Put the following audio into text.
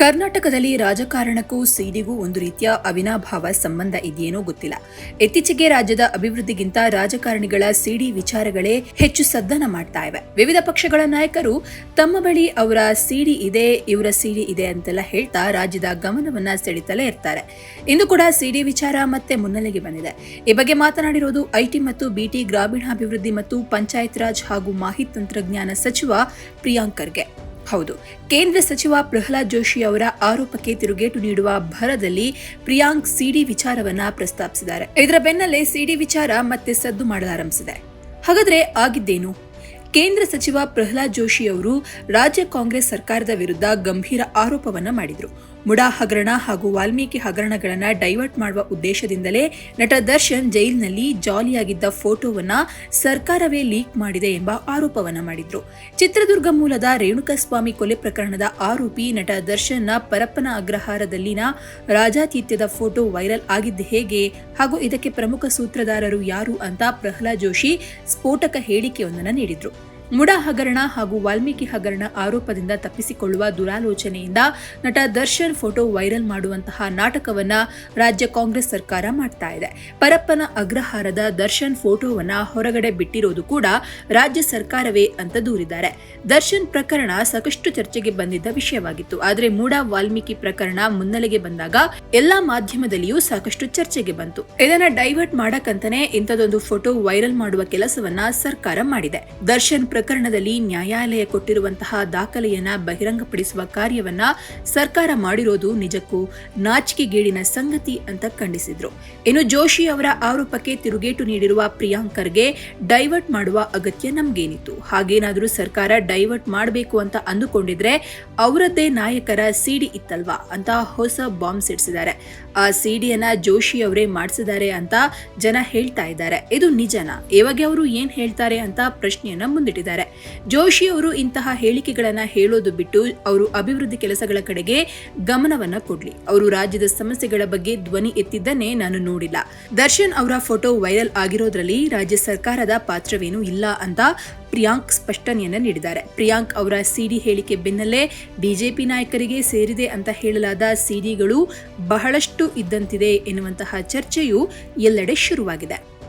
ಕರ್ನಾಟಕದಲ್ಲಿ ರಾಜಕಾರಣಕ್ಕೂ ಸಿಡಿಗೂ ಒಂದು ರೀತಿಯ ಅವಿನಾಭಾವ ಸಂಬಂಧ ಇದೆಯೇನೋ ಗೊತ್ತಿಲ್ಲ. ಇತ್ತೀಚೆಗೆ ರಾಜ್ಯದ ಅಭಿವೃದ್ಧಿಗಿಂತ ರಾಜಕಾರಣಿಗಳ ಸಿಡಿ ವಿಚಾರಗಳೇ ಹೆಚ್ಚು ಸದ್ದನ ಮಾಡ್ತಾ ಇವೆ. ವಿವಿಧ ಪಕ್ಷಗಳ ನಾಯಕರು, ತಮ್ಮ ಬಳಿ ಅವರ ಸಿಡಿ ಇದೆ, ಇವರ ಸಿಡಿ ಇದೆ ಅಂತೆಲ್ಲ ಹೇಳ್ತಾ ರಾಜ್ಯದ ಗಮನವನ್ನ ಸೆಳೀತಲೇ ಇರ್ತಾರೆ. ಇಂದು ಕೂಡ ಸಿಡಿ ವಿಚಾರ ಮತ್ತೆ ಮುನ್ನೆಲೆಗೆ ಬಂದಿದೆ. ಈ ಬಗ್ಗೆ ಮಾತನಾಡಿರೋದು ಐಟಿ ಮತ್ತು ಬಿಟಿ ಗ್ರಾಮೀಣಾಭಿವೃದ್ಧಿ ಮತ್ತು ಪಂಚಾಯತ್ ರಾಜ್ ಹಾಗೂ ಮಾಹಿತಿ ತಂತ್ರಜ್ಞಾನ ಸಚಿವ ಪ್ರಿಯಾಂಕ್ ಖರ್ಗೆ ಹೌದು. ಕೇಂದ್ರ ಸಚಿವ ಪ್ರಹ್ಲಾದ್ ಜೋಶಿ ಅವರ ಆರೋಪಕ್ಕೆ ತಿರುಗೇಟು ನೀಡುವ ಭರದಲ್ಲಿ ಪ್ರಿಯಾಂಕ್ ಸಿಡಿ ವಿಚಾರವನ್ನ ಪ್ರಸ್ತಾಪಿಸಿದ್ದಾರೆ. ಇದರ ಬೆನ್ನಲ್ಲೇ ಸಿಡಿ ವಿಚಾರ ಮತ್ತೆ ಸದ್ದು ಮಾಡಲಾರಂಭಿಸಿದೆ. ಹಾಗಾದ್ರೆ ಆಗಿದ್ದೇನು? ಕೇಂದ್ರ ಸಚಿವ ಪ್ರಹ್ಲಾದ್ ಜೋಶಿ ಅವರು ರಾಜ್ಯ ಕಾಂಗ್ರೆಸ್ ಸರ್ಕಾರದ ವಿರುದ್ಧ ಗಂಭೀರ ಆರೋಪವನ್ನ ಮಾಡಿದ್ರು. ಮುಡಾ ಹಗರಣ ಹಾಗೂ ವಾಲ್ಮೀಕಿ ಹಗರಣಗಳನ್ನು ಡೈವರ್ಟ್ ಮಾಡುವ ಉದ್ದೇಶದಿಂದಲೇ ನಟ ದರ್ಶನ್ ಜೈಲಿನಲ್ಲಿ ಜಾಲಿಯಾಗಿದ್ದ ಫೋಟೋವನ್ನ ಸರ್ಕಾರವೇ ಲೀಕ್ ಮಾಡಿದೆ ಎಂಬ ಆರೋಪವನ್ನ ಮಾಡಿದ್ರು. ಚಿತ್ರದುರ್ಗ ಮೂಲದ ರೇಣುಕಸ್ವಾಮಿ ಕೊಲೆ ಪ್ರಕರಣದ ಆರೋಪಿ ನಟ ದರ್ಶನ್ನ ಪರಪ್ಪನ ಅಗ್ರಹಾರದಲ್ಲಿನ ರಾಜಾತಿಥ್ಯದ ಫೋಟೋ ವೈರಲ್ ಆಗಿದ್ದು ಹೇಗೆ ಹಾಗೂ ಇದಕ್ಕೆ ಪ್ರಮುಖ ಸೂತ್ರಧಾರರು ಯಾರು ಅಂತ ಪ್ರಹ್ಲಾದ್ ಜೋಶಿ ಸ್ಫೋಟಕ ಹೇಳಿಕೆಯೊಂದನ್ನು ನೀಡಿದ್ರು. ಮುಡಾ ಹಗರಣ ಹಾಗೂ ವಾಲ್ಮೀಕಿ ಹಗರಣ ಆರೋಪದಿಂದ ತಪ್ಪಿಸಿಕೊಳ್ಳುವ ದುರಾಲೋಚನೆಯಿಂದ ನಟ ದರ್ಶನ್ ಫೋಟೋ ವೈರಲ್ ಮಾಡುವಂತಹ ನಾಟಕವನ್ನ ರಾಜ್ಯ ಕಾಂಗ್ರೆಸ್ ಸರ್ಕಾರ ಮಾಡ್ತಾ ಇದೆ. ಪರಪ್ಪನ ಅಗ್ರಹಾರದ ದರ್ಶನ್ ಫೋಟೋವನ್ನ ಹೊರಗಡೆ ಬಿಟ್ಟಿರೋದು ಕೂಡ ರಾಜ್ಯ ಸರ್ಕಾರವೇ ಅಂತ ದೂರಿದ್ದಾರೆ. ದರ್ಶನ್ ಪ್ರಕರಣ ಸಾಕಷ್ಟು ಚರ್ಚೆಗೆ ಬಂದಿದ್ದ ವಿಷಯವಾಗಿತ್ತು. ಆದರೆ ಮೂಡ ವಾಲ್ಮೀಕಿ ಪ್ರಕರಣ ಮುನ್ನೆಲೆಗೆ ಬಂದಾಗ ಎಲ್ಲಾ ಮಾಧ್ಯಮದಲ್ಲಿಯೂ ಸಾಕಷ್ಟು ಚರ್ಚೆಗೆ ಬಂತು. ಇದನ್ನ ಡೈವರ್ಟ್ ಮಾಡಕ್ಕಂತಾನೆ ಇಂಥದೊಂದು ಫೋಟೋ ವೈರಲ್ ಮಾಡುವ ಕೆಲಸವನ್ನ ಸರ್ಕಾರ ಮಾಡಿದೆ. ದರ್ಶನ್ ಪ್ರಕರಣದಲ್ಲಿ ನ್ಯಾಯಾಲಯ ಕೊಟ್ಟಿರುವಂತಹ ದಾಖಲೆಯನ್ನ ಬಹಿರಂಗಪಡಿಸುವ ಕಾರ್ಯವನ್ನ ಸರ್ಕಾರ ಮಾಡಿರೋದು ನಿಜಕ್ಕೂ ನಾಚಿಕೆಗೇಡಿನ ಸಂಗತಿ ಅಂತ ಖಂಡಿಸಿದ್ರು. ಇನ್ನು ಜೋಶಿ ಅವರ ಆರೋಪಕ್ಕೆ ತಿರುಗೇಟು ನೀಡಿರುವ ಪ್ರಿಯಾಂಕರ್ಗೆ ಡೈವರ್ಟ್ ಮಾಡುವ ಅಗತ್ಯ ನಮ್ಗೇನಿತ್ತು. ಹಾಗೇನಾದರೂ ಸರ್ಕಾರ ಡೈವರ್ಟ್ ಮಾಡಬೇಕು ಅಂತ ಅಂದುಕೊಂಡಿದ್ರೆ ಅವರದ್ದೇ ನಾಯಕರ ಸಿಡಿ ಇತ್ತಲ್ವಾ ಅಂತ ಹೊಸ ಬಾಂಬ್ ಸಿಡಿಸಿದ್ದಾರೆ. ಆ ಸಿಡಿಯನ್ನ ಜೋಶಿ ಅವರೇ ಮಾಡಿಸಿದ್ದಾರೆ ಅಂತ ಜನ ಹೇಳ್ತಾ ಇದ್ದಾರೆ. ಇದು ನಿಜನಾ? ಇವಾಗ ಅವರು ಏನ್ ಹೇಳ್ತಾರೆ ಅಂತ ಪ್ರಶ್ನೆಯನ್ನ ಮುಂದಿಟ್ಟಿದ್ದಾರೆ. ಜೋಶಿ ಅವರು ಇಂತಹ ಹೇಳಿಕೆಗಳನ್ನು ಹೇಳೋದು ಬಿಟ್ಟು ಅವರು ಅಭಿವೃದ್ಧಿ ಕೆಲಸಗಳ ಕಡೆಗೆ ಗಮನವನ್ನು ಕೊಡ್ಲಿ. ಅವರು ರಾಜ್ಯದ ಸಮಸ್ಯೆಗಳ ಬಗ್ಗೆ ಧ್ವನಿ ಎತ್ತಿದ್ದನ್ನೇ ನಾನು ನೋಡಿಲ್ಲ. ದರ್ಶನ್ ಅವರ ಫೋಟೋ ವೈರಲ್ ಆಗಿರೋದ್ರಲ್ಲಿ ರಾಜ್ಯ ಸರ್ಕಾರದ ಪಾತ್ರವೇನೂ ಇಲ್ಲ ಅಂತ ಪ್ರಿಯಾಂಕ್ ಸ್ಪಷ್ಟನೆಯನ್ನ ನೀಡಿದ್ದಾರೆ. ಪ್ರಿಯಾಂಕ್ ಅವರ ಸಿಡಿ ಹೇಳಿಕೆ ಬೆನ್ನಲ್ಲೇ ಬಿಜೆಪಿ ನಾಯಕರಿಗೆ ಸೇರಿದೆ ಅಂತ ಹೇಳಲಾದ ಸಿಡಿಗಳು ಬಹಳಷ್ಟು ಇದ್ದಂತಿದೆ ಎನ್ನುವಂತಹ ಚರ್ಚೆಯು ಎಲ್ಲೆಡೆ ಶುರುವಾಗಿದೆ.